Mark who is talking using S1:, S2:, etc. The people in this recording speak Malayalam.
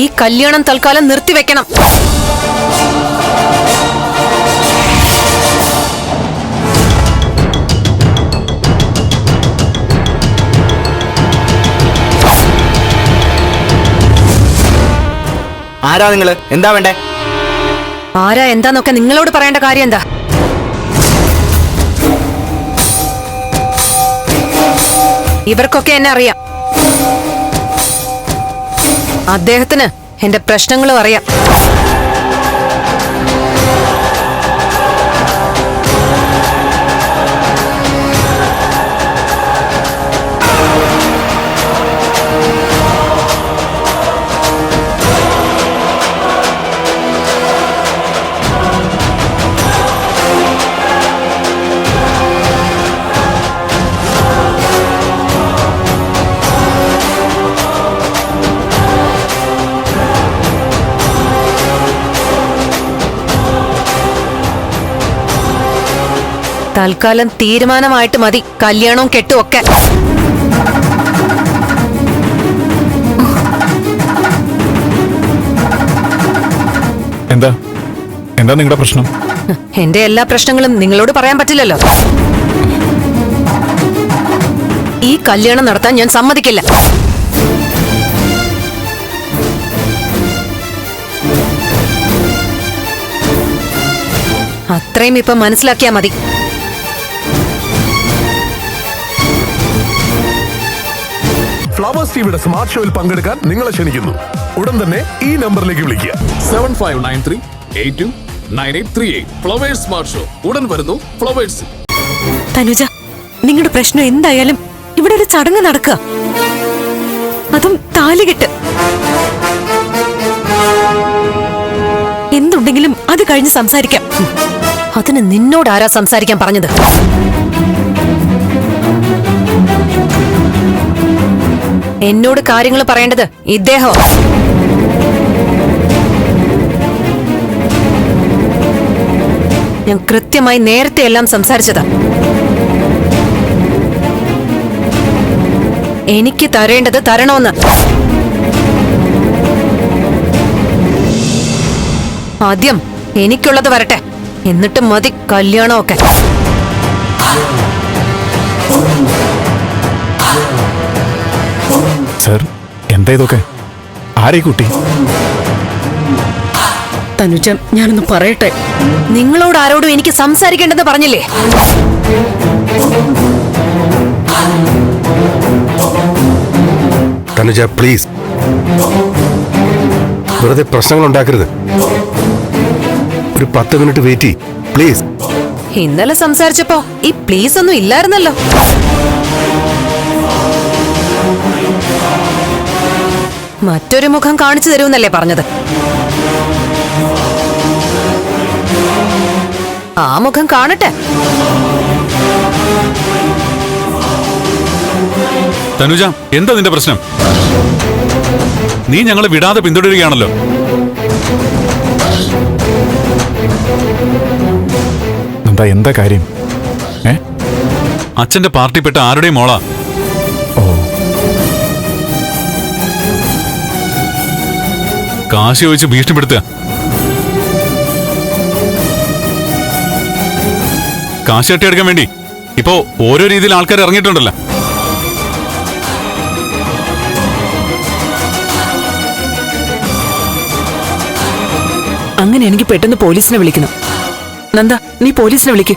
S1: ഈ കല്യാണം തൽക്കാലം നിർത്തിവെക്കണം.
S2: ആരാ നിങ്ങൾ എന്താ വേണ്ടേ?
S1: ആരാ എന്താന്നൊക്കെ നിങ്ങളോട് പറയേണ്ട കാര്യം എന്താ? ഇവർക്കൊക്കെ എന്നെ അറിയാം. അദ്ദേഹത്തിന് എന്റെ പ്രശ്നങ്ങളും അറിയാം. തൽക്കാലം തീരുമാനമായിട്ട് മതി. കല്യാണവും കെട്ടും ഒക്കെ.
S3: എന്താ? എന്താ നിങ്ങളുടെ പ്രശ്നം?
S1: എന്റെ എല്ലാ പ്രശ്നങ്ങളും നിങ്ങളോട് പറയാൻ പറ്റില്ലല്ലോ. ഈ കല്യാണം നടത്താൻ ഞാൻ സമ്മതിക്കില്ല. അത്രയും ഇപ്പൊ മനസ്സിലാക്കിയാ മതി.
S4: ഫ്ലവേഴ്സ് ടിവിയുടെ സ്മാർട്ട് ഷോയിൽ പങ്കെടുക്കാൻ നിങ്ങളെ ക്ഷണിക്കുന്നു. ഉടൻ തന്നെ ഈ നമ്പറിലേക്ക് വിളിക്കുക.
S5: Seven five nine three eight two nine eight three eight Flowers smart show ഉടൻ വരുന്നു ഫ്ലവേഴ്സ്
S6: തനുജ നിങ്ങളുടെ പ്രശ്നം എന്തായാലും ഇവിടെ ഒരു ചടങ്ങ് നടക്കുക. അതും താലികെട്ട് എന്തുണ്ടെങ്കിലും അത് കഴിഞ്ഞ് സംസാരിക്കാം.
S1: അതിന് നിന്നോട് ആരാ സംസാരിക്കാൻ പറഞ്ഞത്? എന്നോട് കാര്യങ്ങൾ പറയേണ്ടത് ഇദ്ദേഹം. ഞാൻ കൃത്യമായി നേരത്തെ എല്ലാം സംസാരിച്ചതാ. എനിക്ക് തരേണ്ടത് തരണമെന്ന്. ആദ്യം എനിക്കുള്ളത് വരട്ടെ. എന്നിട്ട് മതി കല്യാണമൊക്കെ.
S3: സർ എന്താ ഇതൊക്കെ? ആരെ കുട്ടി?
S6: തനുജ ഞാനൊന്ന് പറയട്ടെ?
S1: നിങ്ങളോട് ആരോടും എനിക്ക് സംസാരിക്കേണ്ടെന്ന് പറഞ്ഞില്ലേ?
S7: തനുജ പ്ലീസ് വെറുതെ പ്രശ്നങ്ങൾ ഉണ്ടാക്കരുത്. ഒരു പത്ത് മിനിറ്റ് വെയിറ്റ് ചെയ്യ്. പ്ലീസ്
S1: ഇന്നലെ സംസാരിച്ചപ്പോ ഈ പ്ലീസ് ഒന്നും ഇല്ലായിരുന്നല്ലോ. മറ്റൊരു മുഖം കാണിച്ചു തരുമെന്നല്ലേ പറഞ്ഞത്. ആ മുഖം കാണട്ടെ.
S8: തനുജ എന്താ നിന്റെ പ്രശ്നം? നീ ഞങ്ങളെ വിടാതെ പിന്തുടരുകയാണല്ലോ.
S3: എന്താ എന്താ കാര്യം? ഏ?
S8: അച്ഛന്റെ പാർട്ടിപ്പെട്ട ആരുടെയും മോളാ? കാശ് ചോദിച്ച് ഭീഷണിപ്പെടുത്തുക. കാശ് കെട്ടിയെടുക്കാൻ വേണ്ടി. ഇപ്പോ ഓരോ രീതിയിൽ ആൾക്കാർ ഇറങ്ങിയിട്ടുണ്ടല്ലോ.
S6: അങ്ങനെ എനിക്ക് പെട്ടെന്ന് പോലീസിനെ വിളിക്കണം. നന്ദ നീ പോലീസിനെ വിളിക്ക്.